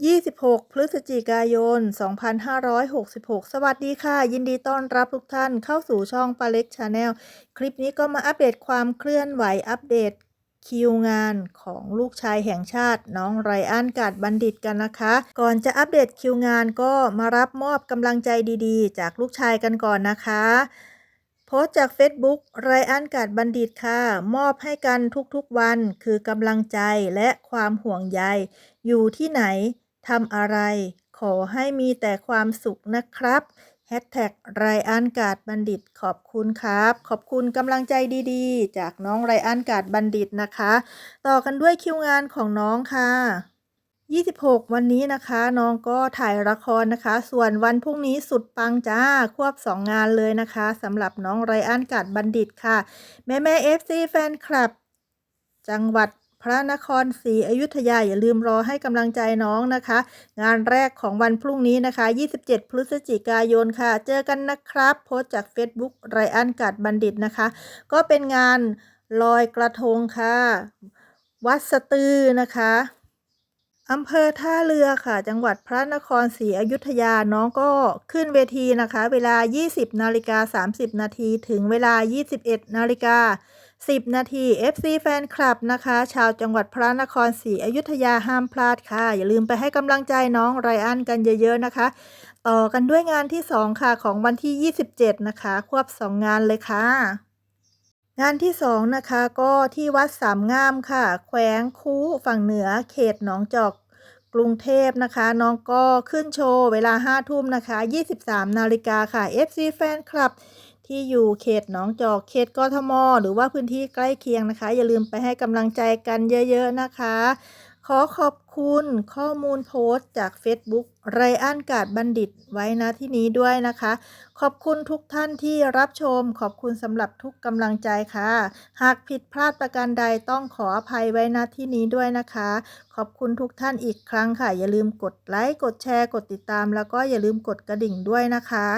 26 พฤศจิกายน 2566 สวัสดีค่ะ ยินดีต้อนรับทุกท่านเข้าสู่ช่องปาเล็กชาแนลคลิปนี้ก็มาอัปเดตความเคลื่อนไหวอัปเดตคิวงานของลูกชายแห่งชาติ น้องไรอันกาดบัณฑิตกันนะคะ ก่อนจะอัปเดตคิวงานก็มารับมอบกำลังใจดีๆ จากลูกชายกันก่อนนะคะ พสต์จาก Facebook ไรอันกาดบัณฑิตค่ะ มอบให้กันทุกๆวันคือกำลังใจและความห่วงใย อยู่ที่ไหนทำอะไร ขอให้มีแต่ความสุขนะครับแฮชแท็กไรอันกาดบัณฑิตขอบคุณครับ ขอบคุณกำลังใจดีๆ จากน้องไรอันกาดบัณฑิตนะคะ ต่อกันด้วยคิวงานของน้องค่ะ 26 วันนี้นะคะ น้องก็ถ่ายละครนะคะ ส่วนวันพรุ่งนี้สุดปังจ้า ควบ 2 งานเลยนะคะสำหรับน้องไรอันกาดบัณฑิตค่ะ แม่แม่เอฟซีแฟนคลับ จังหวัดพระนครศรีอยุธยาอย่าลืมรอให้กำลังใจน้องนะคะ งานแรกของวันพรุ่งนี้นะคะ 27 พฤศจิกายนค่ะ เจอกันนะครับ โพสจาก Facebook ไรอันกาดบัณฑิตนะคะ ก็เป็นงานลอยกระทงค่ะ วัดสตือนะคะ อำเภอท่าเรือค่ะ จังหวัดพระนครศรีอยุธยาน้องก็ขึ้นเวทีนะคะ เวลา 20นาฬิกา30 นาทีถึงเวลา 21นาฬิกา10 นาที FC แฟนคลับนะคะ ชาวจังหวัดพระนครศรีอยุธยาห้ามพลาดค่ะ อย่าลืมไปให้กำลังใจน้องไรอันกันเยอะๆนะคะ ต่อกันด้วยงานที่ 2 ค่ะ ของวันที่ 27 นะคะ ควบ 2 งานเลยค่ะ งานที่ 2 นะคะ ก็ที่วัดสามงามค่ะ แขวงคูฝั่งเหนือเขตหนองจอก กรุงเทพนะคะ น้องก็ขึ้นโชว์เวลา 5 ทุ่มนะคะ 23 นาฬิกาค่ะ FC แฟนคลับ ที่อยู่เขตหนองจอกเขตกทม หรือว่าพื้นที่ใกล้เคียงนะคะ อย่าลืมไปให้กำลังใจกันเยอะ ๆ นะคะ ขอขอบคุณข้อมูลโพสต์จาก Facebook ไรอันกาดบัณฑิตไว้นะที่นี้ด้วยนะคะ ขอบคุณทุกท่านที่รับชม ขอบคุณสำหรับทุกกำลังใจค่ะ หากผิดพลาดประการใดต้องขออภัยไว้ณที่นี้ด้วยนะคะ ขอบคุณทุกท่านอีกครั้งค่ะ อย่าลืมกดไลค์ กดแชร์ กดติดตาม แล้วก็อย่าลืมกดกระดิ่งด้วยนะคะ